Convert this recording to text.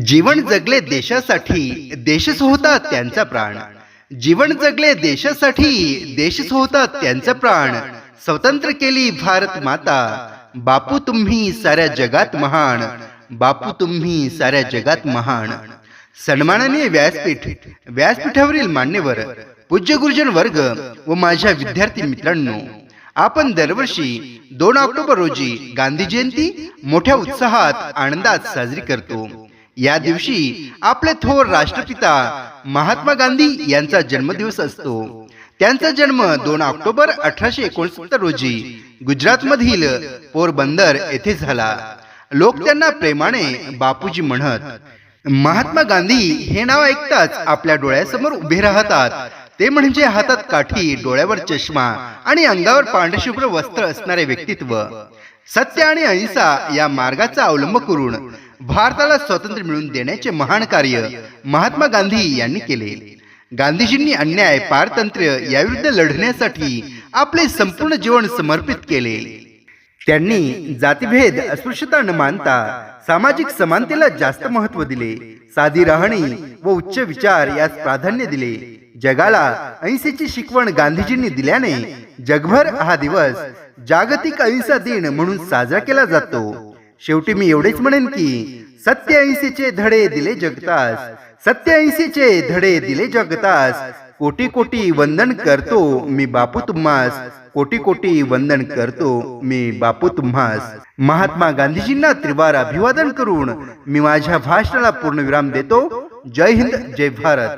जीवन जगले देशासाठी देशच होता त्यांचा प्राण. जीवन जगले देशासाठी देशच होता त्यांचा प्राण. स्वतंत्र केली भारत माता. बापू तुम्ही साऱ्या जगात महान. बापू तुम्ही साऱ्या जगात महान. सन्माननीय व्यासपीठ व्यासपीठावरील मान्यवर पूज्य गुरुजन वर्ग व माझ्या विद्यार्थी मित्रांनो आपण दरवर्षी दोन ऑक्टोबर रोजी गांधी जयंती मोठ्या उत्साहात आनंदात साजरी करतो. या दिवशी आपले थोर राष्ट्रपिता महात्मा गांधी यांचा जन्मदिवस असतो. त्यांचा जन्म दोन ऑक्टोबर अठराशे एकोणसत्तर रोजी गुजरात मधील पोरबंदर येथे झाला. लोक त्यांना प्रेमाने बापूजी म्हणत महात्मा गांधी हे नाव ऐकताच आपल्या डोळ्यासमोर उभे राहतात. ते म्हणजे हातात काठी डोळ्यावर चष्मा आणि अंगावर पांढरशुभ्र वस्त्र असणारे व्यक्तित्व. सत्य आणि अहिंसा या मार्गाचा अवलंब करून भारताला स्वातंत्र्य मिळवून देण्याचे महान कार्य महात्मा गांधी यांनी केले. गांधीजींनी अन्याय पारतंत्र्य याविरुद्ध लढण्यासाठी आपले संपूर्ण जीवन समर्पित केले. त्यांनी जातीभेद अस्पृश्यता न मानता सामाजिक समानतेला जास्त महत्त्व दिले. साधी राहणी व उच्च विचार यास प्राधान्य दिले. जगाला अहिंसेची शिकवण गांधीजींनी दिल्याने जगभर हा दिवस जागतिक अहिंसा दिन म्हणून साजरा केला जातो. शेवटी मी एवढेच म्हणेन की सत्याऐंशीचे धडे दिले जगतास सत्याऐंशीचे धडे दिले जगतास. कोटी कोटी वंदन करतो मी बापू तुम्हास. कोटी कोटी वंदन करतो मी बापू तुम्हास. महात्मा गांधीजींना त्रिवार अभिवादन करून मी माझ्या भाषणाला पूर्णविराम देतो. जय हिंद जय भारत.